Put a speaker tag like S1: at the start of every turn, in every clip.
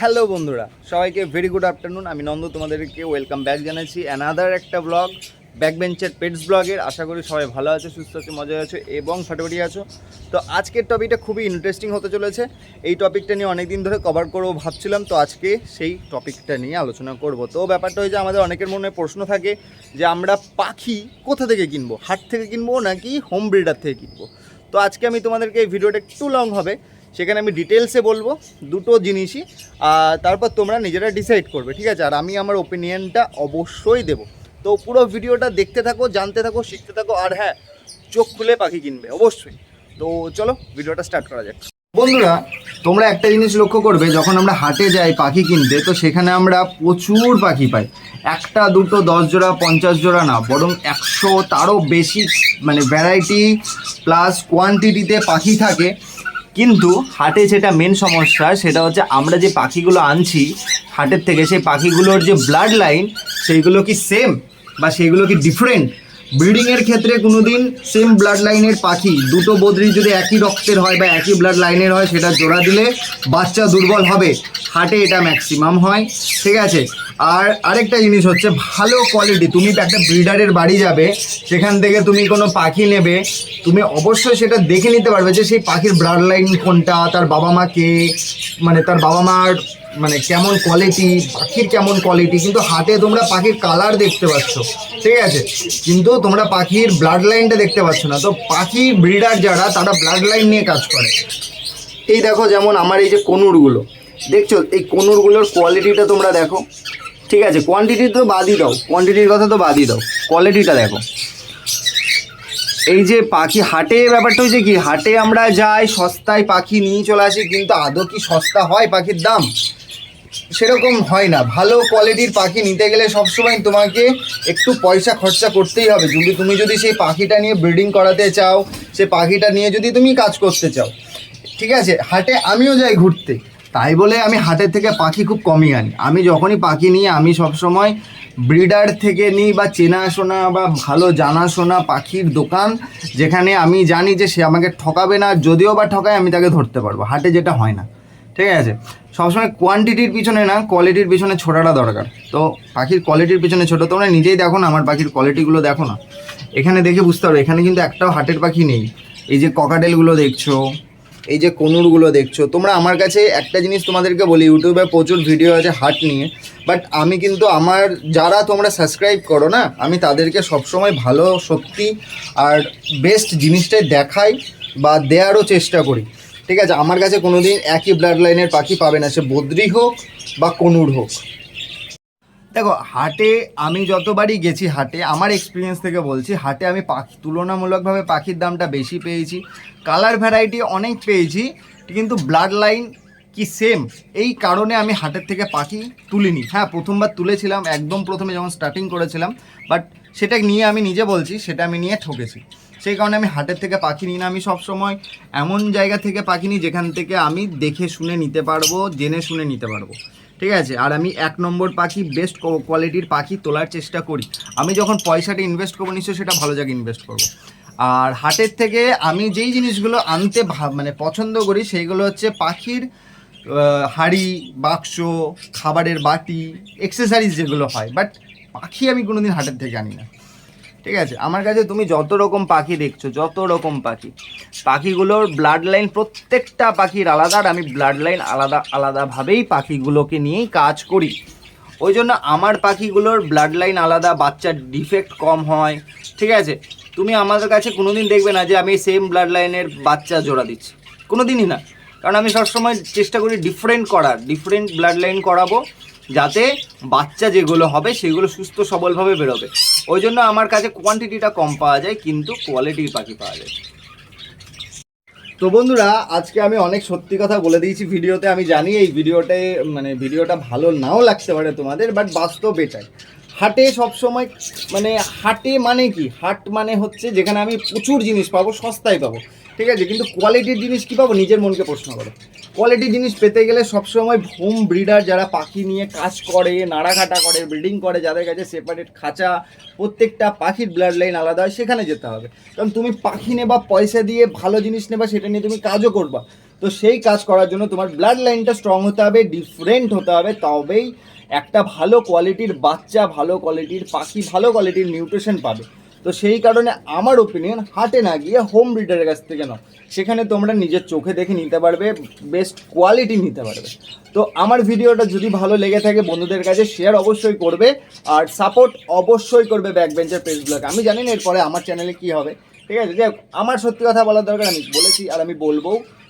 S1: Hello বন্ধুরা, সবাইকে very good afternoon আমি নন্দ তোমাদেরকে ওয়েলকাম ব্যাক জানাচ্ছি অ্যানাদার একটা ব্লগ ব্যাক বেঞ্চের পেটস ব্লগের আশা করি সবাই ভালো আছো, সুস্থ আছো, মজায় আছো এবং ফাটাফাটি আছো। তো আজকের টপিকটা খুবই ইন্টারেস্টিং হতে চলেছে। এই টপিকটা নিয়ে অনেক দিন ধরে কভার করব ভাবছিলাম, তো আজকে সেই টপিকটা নিয়ে আলোচনা করব। তো ব্যাপারটা হয়েছে, আমাদের অনেকের মনে প্রশ্ন থাকে যে আমরা পাখি কোথা থেকে কিনবো? হাট থেকে কিনবো নাকি হোম ব্রিডার থেকে কিনবো? তো আজকে আমি তোমাদেরকে এই ভিডিওটা একটু লং হবে। সেখানে আমি ডিটেলসে বলব, দুটো জিনিসই, আর তারপর তোমরা নিজেরা ডিসাইড করবে, ঠিক আছে? আর আমি আমার ওপিনিয়নটা অবশ্যই দেবো। তো পুরো ভিডিওটা দেখতে থাকো, জানতে থাকো, শিখতে থাকো, আর হ্যাঁ চোখ খুলে পাখি কিনবে, অবশ্যই। তো চলো, ভিডিওটা স্টার্ট করা যাক। বন্ধুরা, তোমরা একটা জিনিস লক্ষ্য করবে, যখন আমরা হাটে যাই পাখি কিনতে, তো সেখানে আমরা প্রচুর পাখি পাই। একটা, দুটো, দশ জোড়া, পঞ্চাশ জোড়া না, বরং একশো তারও বেশি মানে ভ্যারাইটি প্লাস কোয়ান্টিটিতে পাখি থাকে। কিন্তু হাটে যেটা মেন সমস্যা সেটা হচ্ছে আমরা যে পাখিগুলো আনছি হাটের থেকে, সেই পাখিগুলোর যে ব্লাড লাইন সেইগুলো কি সেম বা সেইগুলো কি ডিফারেন্ট ব্রিডিংয়ের ক্ষেত্রে কোনো দিন সেম ব্লাড লাইনের পাখি, দুটো বদ্রি যদি একই রক্তের হয় বা একই ব্লাড লাইনের হয়, সেটা জোড়া দিলে বাচ্চা দুর্বল হবে। হাটে এটা ম্যাক্সিমাম হয়, ঠিক আছে? আর আরেকটা জিনিস হচ্ছে, ভালো কোয়ালিটি তুমি একটা ব্রিডারের বাড়ি যাবে, সেখান থেকে তুমি কোনো পাখি নেবে, তুমি অবশ্যই সেটা দেখে নিতে পারবে যে সেই পাখির ব্লাড লাইন কোনটা, তার বাবা মা কে মানে তার বাবা মার মানে কেমন কোয়ালিটি পাখির কেমন কোয়ালিটি কিন্তু হাটে তোমরা পাখির কালার দেখতে পাচ্ছ, ঠিক আছে? কিন্তু তোমরা পাখির ব্লাড লাইনটা দেখতে পাচ্ছ না। তো পাখি ব্রিডার যারা, তারা ব্লাড লাইন নিয়ে কাজ করে। এই দেখো যেমন আমার এই যে কনুরগুলো। দেখছ? এই কনুরগুলোর কোয়ালিটিটা তোমরা দেখো। ঠিক আছে? কোয়ান্টিটি তো বাদই দাও। কোয়ান্টিটির কথা তো বাদই দাও। কোয়ালিটিটা দেখো। এই যে পাখি, হাটে ব্যাপারটা হচ্ছে কি? হাটে আমরা যাই, সস্তায় পাখি নিয়ে চলে আসি, কিন্তু আদৌ কি সস্তা হয় পাখির দাম? সেরকম হয় না। ভালো কোয়ালিটির পাখি নিতে গেলে সবসময় তোমাকে একটু পয়সা খরচা করতেই হবে। যদি তুমি যদি সেই পাখিটা নিয়ে ব্রিডিং করাতে চাও সে পাখিটা নিয়ে যদি তুমি কাজ করতে চাও, ঠিক আছে? হাটে আমিও যাই ঘুরতে। তাই বলে আমি হাটের থেকে পাখি খুব কমই আনি। আমি যখনই পাখি নিই, আমি সবসময় ব্রিডার থেকে নিই বা চেনাশোনা বা ভালো জানাশোনা পাখির দোকান, যেখানে আমি জানি যে সে আমাকে ঠকাবে না, যদিও বা ঠকায় আমি তাকে ধরতে পারব। হাটে যেটা হয় না। ঠিক আছে? সবসময় কোয়ান্টিটির পিছনে না কোয়ালিটির পিছনে ছোটাটা দরকার। তো পাখির কোয়ালিটির পিছনে ছোটো, তোমরা নিজেই দেখো না, আমার পাখির কোয়ালিটিগুলো দেখো না। এখানে দেখে বুঝতে পারো এখানে কিন্তু একটাও হাটের পাখি নেই। এই যে ককাটেলগুলো দেখছ, এই যে কনুরগুলো দেখছ, তোমরা আমার কাছে একটা জিনিস তোমাদেরকে বলি, ইউটিউবে প্রচুর ভিডিও আছে হাট নিয়ে বাট আমি কিন্তু আমার যারা তোমরা সাবস্ক্রাইব করো না, আমি তাদেরকে সবসময় ভালো, সত্যি আর বেস্ট জিনিসটাই দেখাই বা দেওয়ারও চেষ্টা করি। ঠিক আছে, আমার কাছে কোনো দিন একই ব্লাড লাইনের পাখি পাবে না, সে বদ্রি হোক বা কনুর হোক। দেখো, হাটে আমি যতবারই গেছি হাটে, আমার এক্সপিরিয়েন্স থেকে বলছি, হাটে আমি পাখি তুলনামূলকভাবে পাখির দামটা বেশি পেয়েছি কালার ভ্যারাইটি অনেক পেয়েছি, কিন্তু ব্লাড লাইন কি সেম এই কারণে আমি হাটের থেকে পাখি তুলিনি। হ্যাঁ প্রথমবার তুলেছিলাম, একদম প্রথমে যখন স্টার্টিং করেছিলাম বাট সেটা নিয়ে আমি নিজে বলছি, সেটা আমি নিয়ে ঠকেছি। সেই কারণে আমি হাটের থেকে পাখি নিই না। আমি সবসময় এমন জায়গা থেকে পাখি নিই যেখান থেকে আমি দেখে শুনে নিতে পারব, জেনে শুনে নিতে পারব। ঠিক আছে? আর আমি এক নম্বর পাখি বেস্ট কোয়ালিটির পাখি তোলার চেষ্টা করি। আমি যখন পয়সাটা ইনভেস্ট করব, নিশ্চয়ই সেটা ভালো জায়গায় ইনভেস্ট করব। আর হাটের থেকে আমি যেই জিনিসগুলো আনতে মানে পছন্দ করি, সেইগুলো হচ্ছে পাখির হাঁড়ি, বাক্স, খাবারের বাটি এক্সেসারিজ যেগুলো হয়। বাট পাখি আমি কোনোদিন হাটের থেকে আনি না। ঠিক আছে? আমার কাছে তুমি যত রকম পাখি দেখছ, যত রকম পাখি, পাখিগুলোর ব্লাড লাইন প্রত্যেকটা পাখির আলাদা আর আমি ব্লাড লাইন আলাদা, আলাদাভাবেই পাখিগুলোকে নিয়েই কাজ করি। ওই জন্য আমার পাখিগুলোর ব্লাড লাইন আলাদা, বাচ্চার ডিফেক্ট কম হয়, ঠিক আছে? তুমি আমাদের কাছে কোনো দিন দেখবে না যে আমি সেম ব্লাড লাইনের বাচ্চা জোড়া দিচ্ছি। কোনো দিনই না। কারণ আমি সবসময় চেষ্টা করি ডিফারেন্ট করার ডিফারেন্ট ব্লাড লাইন করাবো, যাতে বাচ্চা যেগুলো হবে সেগুলো সুস্থ সবলভাবে বেরোবে। ওই জন্য আমার কাছে কোয়ান্টিটিটা কম পাওয়া যায়, কিন্তু কোয়ালিটির পাখি পাওয়া যায়। তো বন্ধুরা, আজকে আমি অনেক সত্যি কথা বলে দিয়েছি ভিডিওতে। আমি জানি এই ভিডিওতে মানে ভিডিওটা ভালো নাও লাগতে পারে তোমাদের বাট বাস্তব এটাই। হাটে সবসময় মানে হাটে মানে কি? হাট মানে হচ্ছে যেখানে আমি প্রচুর জিনিস পাবো, সস্তায় পাবো। ঠিক আছে? কিন্তু কোয়ালিটির জিনিস কি পাবো? নিজের মনকে প্রশ্ন করো। কোয়ালিটি জিনিস পেতে গেলে সবসময় হোম ব্রিডার যারা পাখি নিয়ে কাজ করে, নাড়াঘাটা করে ব্রিডিং করে, যাদের কাছে সেপারেট খাঁচা, প্রত্যেকটা পাখির ব্লাড লাইন আলাদা হয়, সেখানে যেতে হবে। কারণ তুমি পাখি নেবা, পয়সা দিয়ে ভালো জিনিস নেবা, সেটা নিয়ে তুমি কাজও করবা। তো সেই কাজ করার জন্য তোমার ব্লাড লাইনটা স্ট্রং হতে হবে ডিফারেন্ট হতে হবে, তবেই একটা ভালো কোয়ালিটির বাচ্চা, ভালো কোয়ালিটির পাখি, ভালো কোয়ালিটির নিউট্রিশন পাবে। তো সেই কারণে আমার ওপিনিয়ন হাটে না গিয়ে হোম ব্রিডারের কাছ থেকে নাও। সেখানে তোমরা নিজের চোখে দেখে নিতে পারবে বেস্ট কোয়ালিটি নিতে পারবে। তো আমার ভিডিওটা যদি ভালো লেগে থাকে বন্ধুদের কাছে শেয়ার অবশ্যই করবে আর সাপোর্ট অবশ্যই করবে ব্যাক বেঞ্চের পেজ ব্লগ আমি জানি না এরপরে আমার চ্যানেলে কি হবে। ঠিক আছে? যাই আমার সত্যি কথা বলার দরকার, আমি বলেছি আর আমি বলব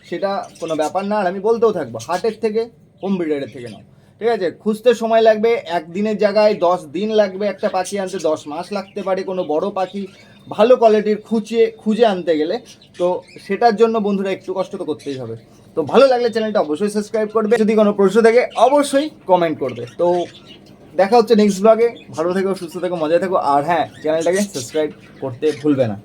S1: সেটা কোনো ব্যাপার না। আর আমি বলতেও থাকব, হাটের থেকে হোম ব্রিডারের থেকে নাও। ঠিক আছে? খুঁজতে সময় লাগবে, একদিনের জায়গায় দশ দিন লাগবে একটা পাখি আনতে, দশ মাস লাগতে পারে কোনো বড় পাখি। ভালো কোয়ালিটির খুঁজে খুঁজে আনতে গেলে, তো সেটার জন্য বন্ধুরা একটু কষ্ট তো করতেই হবে। তো ভালো লাগলে চ্যানেলটা অবশ্যই সাবস্ক্রাইব করবে, যদি কোনো প্রশ্ন থাকে অবশ্যই কমেন্ট করবে। তো দেখা হচ্ছে নেক্সট ব্লগে ভালো থেকো, সুস্থ থেকো, মজায় থেকো, আর হ্যাঁ চ্যানেলটাকে সাবস্ক্রাইব করতে ভুলবে না।